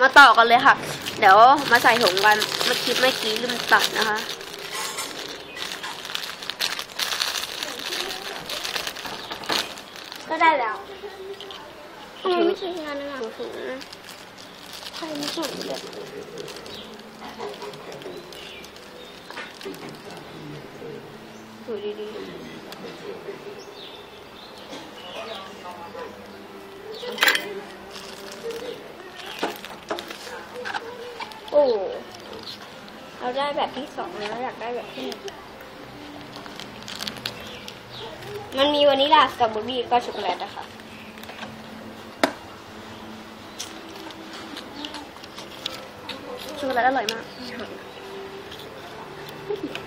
มาต่อกันเลยค่ะ เดี๋ยวมาใส่ถุงกันเมื่อคลิปเมื่อกี้ลืมตัดนะคะก็ได้แล้วถือไม่ใช่งานนะถือถุงใครไม่ส่งเลยถือดีโอ้เราได้แบบที่สองแล้วอยากได้แบบที่หนึ่งมันมีวานิลลาสตรอเบอรี่ก็ช็อกโกแลตนะคะๆช็อกโกแลตอร่อยมากเ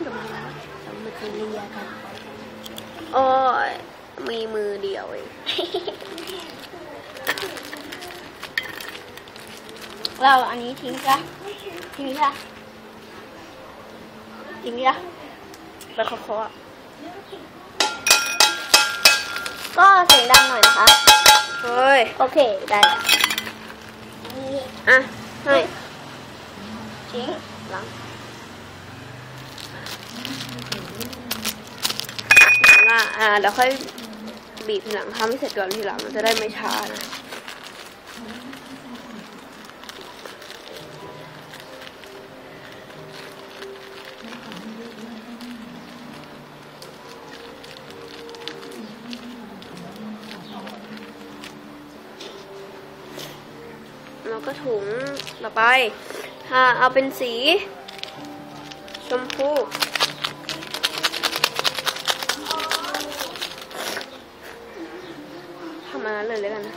ดี๋ยวมาแล้วเรามากินเลียกันโอ้ยมีมือเดียวเองเราอันนี้ทิ้งจ้ะ ทิ้งจ้ะทิ้งจ้ะไปเคาะๆอะก็เสียงดังหน่อยนะคะ เฮ้ย โอเค ได้แล้วนี่อะให้ทิ้งหลังหลังอะอ่าเดี๋ยวค่อยบีบทีหลังทำให้เสร็จก่อนทีหลังมันจะได้ไม่ช้านะ ก็ถุงต่อไปอ่าเอาเป็นสี ชมพูทำมาเลยเลยกันนะ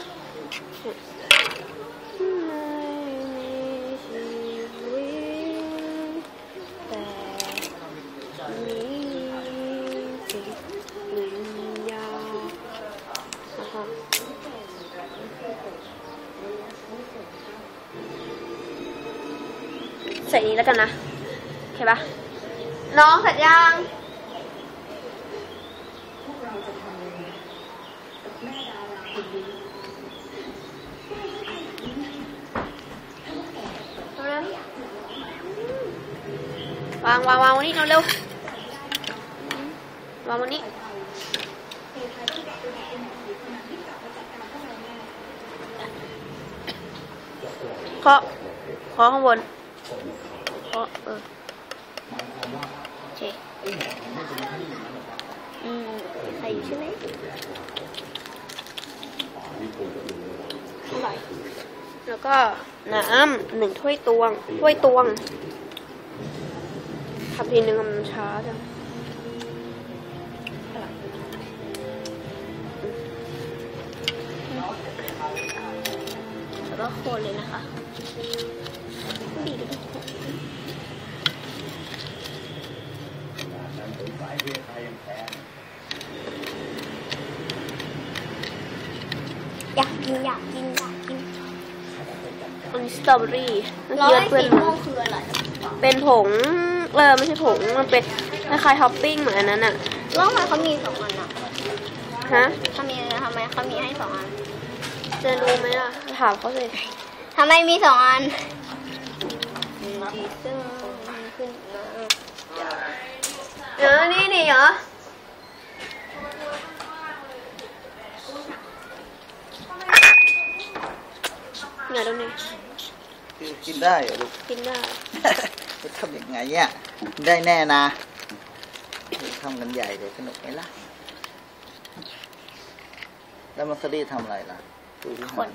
ใส่นี้แล้วกันนะโอเคปะน้องเสร็จยังอาเร็วางวางวางวันนี้เร็ววางวันนี้เคาะเคาะข้างบน เพราะเออโอเคอืมใส่อยู่ใช่ไหมเท่าไหร่ แล้วก็น้ำหนึ่งถ้วยตวง ถ้วยตวงทำทีนึงมันช้าจังแล้วก็คนเลยนะคะดีดีอยากกินอยากกินอยาก กินอันนี้สตรอเบอรี่เมื่อร้อกี้ยเพื่อนสีมาม่วงคืออะไรเป็นผงเออไม่ใช่ผงมันเป็นคล้ายๆท็อปปิ้งเหมือนอันนั้นอะแล้วทำไมเขามีสองอันอะฮะทำไมทำไมเขามีให้สองอันจะรู้ไหมล่ะถามเขาสิทำไมมีสองอันเออนี่นี่เหรอไงตร งนี้กินได้เหรอลูกกินได้จะทำยังไงเนี่ยได้แน่นะทำกันใหญ่เลยสนุกไหมล่ะ แล้วมัสลี่ทำอะไรล่ะดูดิคน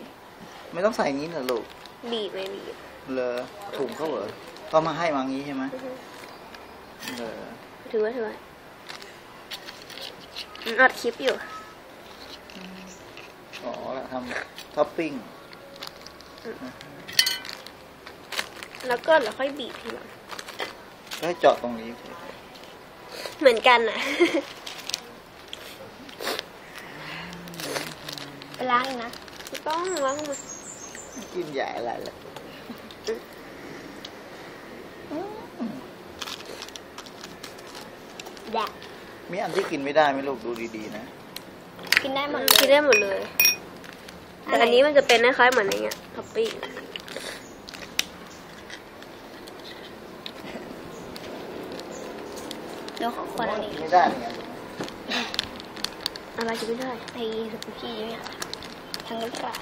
ไม่ต้องใส่งี้นะลูกบีบเลยบีบเลอถุงเขาเหรอเขามาให้มางี้ใช่ไหมเลอถือไว้ถือไว้อืมอัดคลิปอยู่อ๋อแล้วทำท็อปปิ้ง แล้วก็เราค่อยบีบทีหลังก็ให้เจาะตรงนี้ เหมือนกันนะไปล้างอีกนะไม่ต้องวางมากินใหญ่อะไรล่ะแดกมีอันที่กินไม่ได้ไหมลูกดูดีๆนะ กินได้หมดเลกินยได้หมดเลย แต่อันนี้มันจะเป็นคล้ายๆเหมือนอย่างเงี้ยท็อปปิ้ง ดี๋ ยวขอคนอันนี้ไม่ได้เนี่ยอะไรจะไม่ได้ไอ้สุกี้เนี่ยทั้งน้ำปลา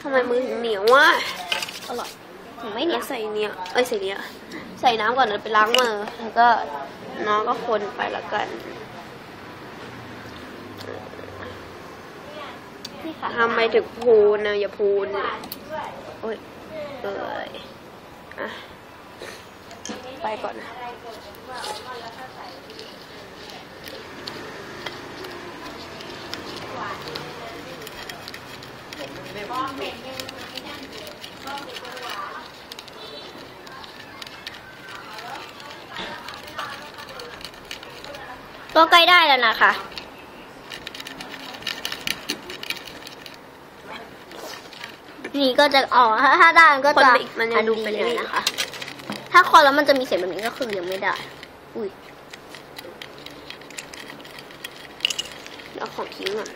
ทำไมมือถึงเหนียววะอร่อยผมไม่ไม่เหนีเนี่ยยวใส่เนี้ยเอ้ยใส่เนี้ยใส่น้ำก่อนเดี๋ยวไปล้างมือแล้วก็น้องก็คนไปละกันนี่ค่ะทำไมถึงพูนนะอย่าพูนโอ้ยเอ้ยอะ ไปก่อนนะก็ใกล้ได้แล้วนะคะ นี่ก็จะออกถ้าถ้านก็จะมันดูเป็นอัอย่างนี้นะคะ ถ้าคนแล้วมันจะมีเสียงแบบนี้ก็คือยังไม่ได้ อุ้ยเอาของทิ้งอะ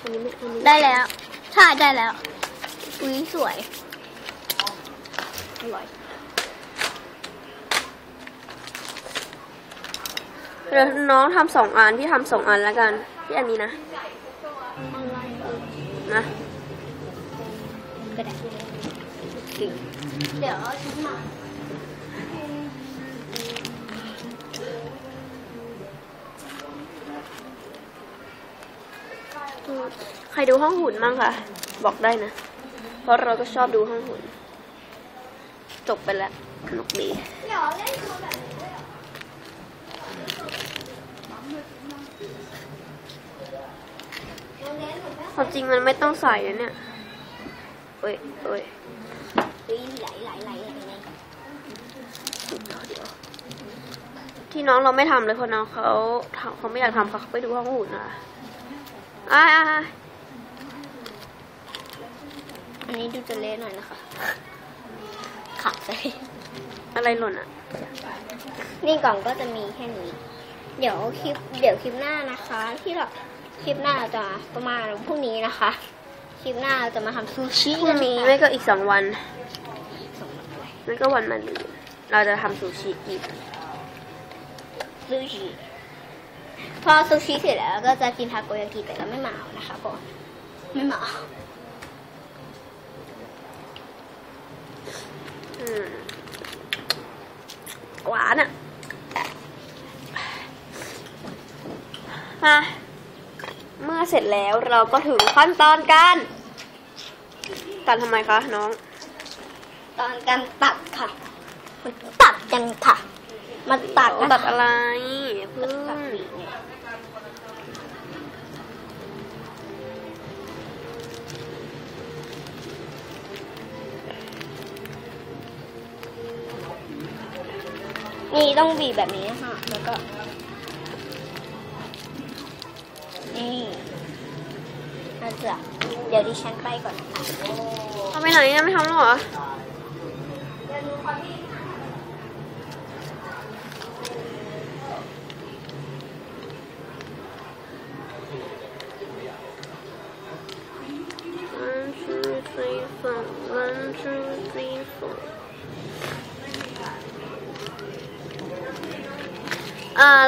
อันนี้ไม่อันนี้ได้แล้ว ใช่ได้แล้ว อุ้ยสวย อร่อย เดี๋ยวน้องทำสองอัน พี่ทำสองอันแล้วกัน พี่อันนี้นะอะไรเอ่ยนะก็ได้ เดี๋ยวชุดมาใครดูห้องหุ่นมั่งคะบอกได้นะ เพราะเราก็ชอบดูห้องหุ่นจบไปแล้วสนุกดีเดี๋ยวเล่นตัวแบบนี้ด้วยเหรอความจริงมันไม่ต้องใส่นะเนี่ยเอ้ยเอ้ย อุ้ยไหลไหลไหลไหลไหลเดี๋ยวที่น้องเราไม่ทำเลยเพราะน้องเขาทำเขาไม่อยากทำเขาไปดูห้องหุ่นอะอ่าอ่าอ่าอันนี้ดูจะเละหน่อยนะคะขับไปอะไรหล่นอะ นี่กล่องก็จะมีแค่นี้ เดี๋ยวคลิป เดี๋ยวคลิปหน้านะคะ ที่เราคลิปหน้าเราจะประมาณพรุ่งนี้นะคะ คลิปหน้าเราจะมาทำซูชิพรุ่งนี้กัไม่ค่ะก็อีกสองวันส่งมาด้วยไม่ก็วันมะรืนเราจะทำซูชิอีก ซูชิพอซูชิเสร็จแล้วก็จะกินทาโกยากิแต่เราไม่มาเอานะคะก่อนไม่มาเอาอืมหวานอะมา เมื่อเสร็จแล้วเราก็ถึงขั้นตอนการตัดทำไมคะน้อง ตอนการตัดค่ะมาตัดกันค่ะมาตัดนะคะตัดอะไรเพิ่งตัดปีกเนี่ยนี่ต้องบีบแบบนี้ค่ะ แล้วก็ อาจจะเดี๋ยวดิฉันไปก่อนนะคะเอาไปไหนยังไม่ทำหรอ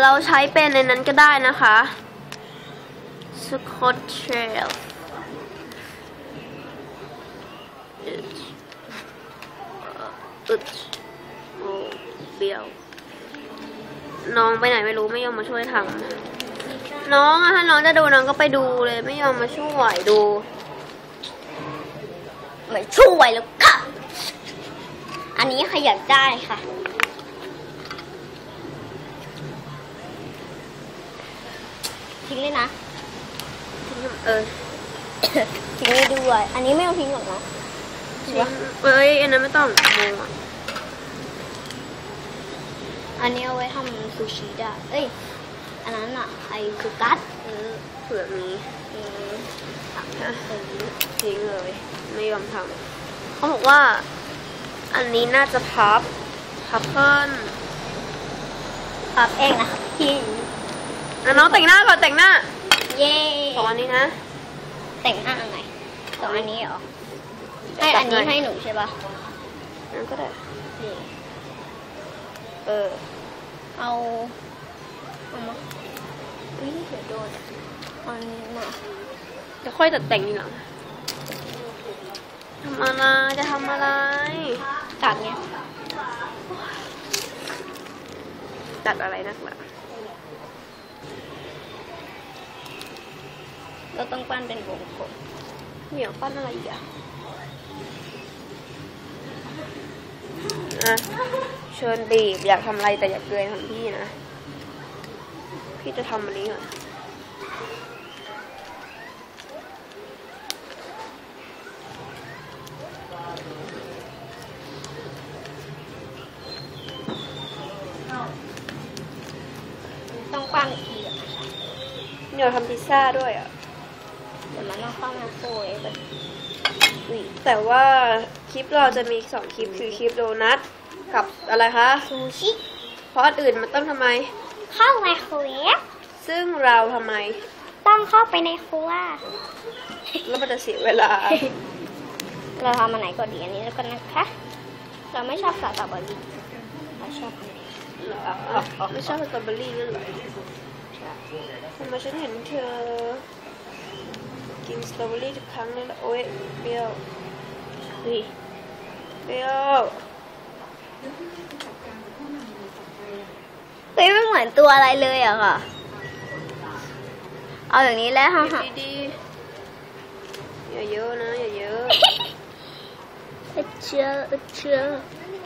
เราใช้เป็นในนั้นก็ได้นะคะ Scotch Trail ดอึดโอ้เบี้ยว น้องไปไหนไม่รู้ไม่ยอมมาช่วยทำน้องอะถ้าน้องจะดูน้องก็ไปดูเลย ไม่ยอมมาช่วยดู ไม่ช่วยแล้วค่ะอันนี้ขยับได้ค่ะทิ้งเลยนะเออทิ้งเลยด้วย อันนี้ไม่ต้องทิ้งหรอกนะเอ้ยอันนั้นไม่ต้องโมอะ อันนี้เอาไว้ทำซูชิได้ เอ้ย อันนั้นอะไอซูกัสเออเผื่อมีเอออะทิ้งเลย ไม่ยอมทำเขาบอกว่า อันนี้น่าจะพับ พับเพิ่นปรับเองนะที่อะน้องแต่งหน้าก่อนแต่งหน้า เย่สองอันนี้นะ แต่งหน้าไงสองอันนี้เหรอให้อันนี้ให้หนูใช่ปะนั่นก็ได้นี่เออ เอาเอามาอุ้ยเดี๋ยวโดนอันนี้มาจะค่อยตัดแต่งทีหลังทำอะไรจะทำอะไร ตัดเนี่ยตัดอะไรนักล่ะเราต้องปั้นเป็นวงกลมเหนียวปั้นอะไรอีกอะอะ เชิญบีบอยากทำอะไรแต่อย่าเกินของพี่นะ พี่จะทำอันนี้ก่อนต้องปั้นอีกทีอะนะคะเหนียวทำพิซซ่าด้วยอะ เดี๋ยวมันต้องเข้ามาโซยแบบอุ้ยแต่ว่าคลิปเราจะมีสองคลิปคือคลิปโดนัท กับอะไรคะซูชิเพราะอันอื่นมันต้องทำไม เข้าไมโครเวฟซึ่งเราทำไม ต้องเข้าไปในครัว แล้วมันจะเสียเวลา เราทำอันไหนก่อนดีอันนี้แล้วกันนะคะ เราไม่ชอบสตรอเบอรี่เราชอบอันนี้เหรอไม่ชอบสตรอเบอรี่ด้วยเหรอทำไมฉันเห็นเธอ กินสตรอเบอรี่ทุกครั้งเลยล่ะโอ๊ยเปรี้ยวอุ้ยเปรี้ยว เฮ้ยไม่เหมือนตัวอะไรเลยอะค่ะ เอาอย่างนี้แล้วค่ะดีดีๆอย่าเยอะนะอย่าเยอะเชื่อเชื่อ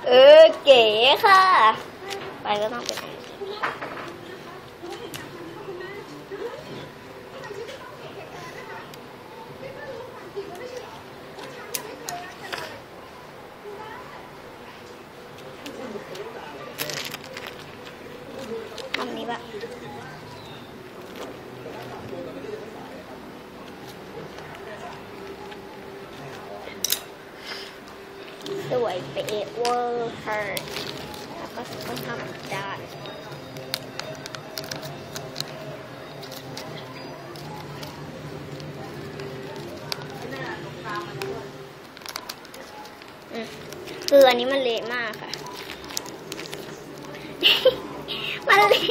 เออเก๋ค่ะ ไปก็ต้องเป็นอันนี้ทำนี้ปะ สวยเป๊ะเวอร์เฮิร์แล้วก็ต้องทำด้านอืมคืออันนี้มันเละมากค่ะ มันเละ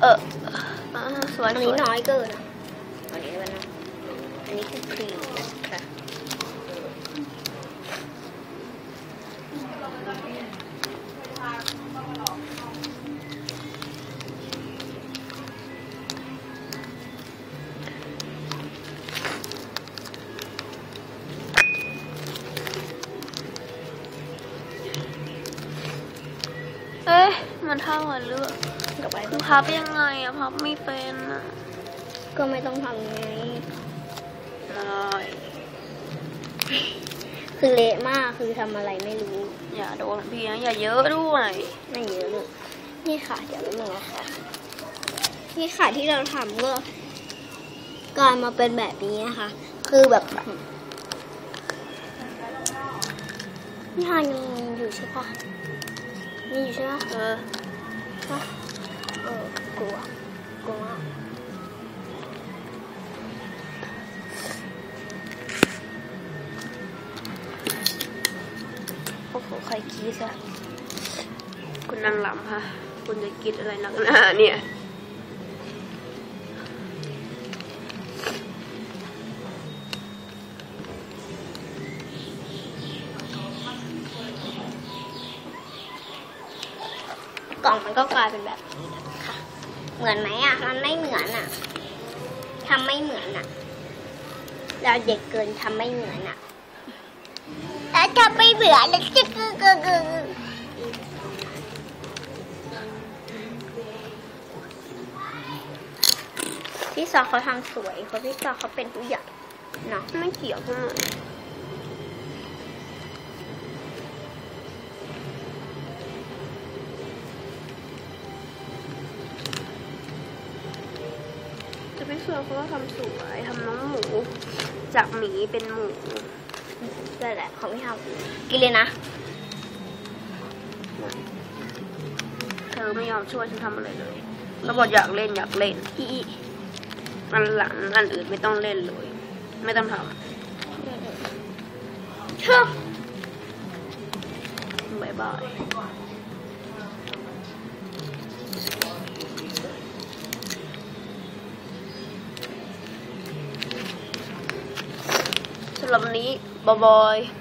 เอออ่าสวยอันสนี้วยน้อยเกินอะอันนี้ด้วยนะอันนี้คือครีะมันเหรอล่าต่อไปคือพับยังไงอะพับไม่เป็นอะก็ไม่ต้องทำไงได้คือเละมากคือทำอะไรไม่รู้ อย่าโดนพี่นะอย่าเยอะด้วยไม่เยอะเลยนี่ค่ะ เดี๋ยวแป๊บนึงนะคะนี่ค่ะที่เราทำก็กลายมาเป็นแบบนี้นะคะ คือแบบนี่ค่ะยังอยู่ใช่ปะมีอยู่ใช่ปะเออ เออกลัวกลัวมากโอ้โหใครกรีดอะคุณนางหลำค่ะ คุณจะกรีดอะไรนักหนาเนี่ย ล่องมันก็กลายเป็นแบบนี้ค่ะ เหมือนไหมอะ มันไม่เหมือนอะทำไม่เหมือนอะ เราเด็กเกินทำไม่เหมือนอะแล้วทำไม่เหมือนแล้วจะกึกกึกึพี่ซอเขาทำสวยเพราะพี่ซอเขาเป็นผู้ใหญ่เนาะไม่เกี่ยวเท่าไห่เธอเขาว่าทำสวยทำน้องหมู จากหมีเป็นหมูนั่นแหละเขาไม่ทำกินเลยนะ เธอไม่ยอมช่วยฉันทำอะไรเลยเราบอกอยากเล่นอยากเล่นอีอีอันหลังอันอื่นไม่ต้องเล่นเลย ไม่ต้องทเชื่อบายบาย ส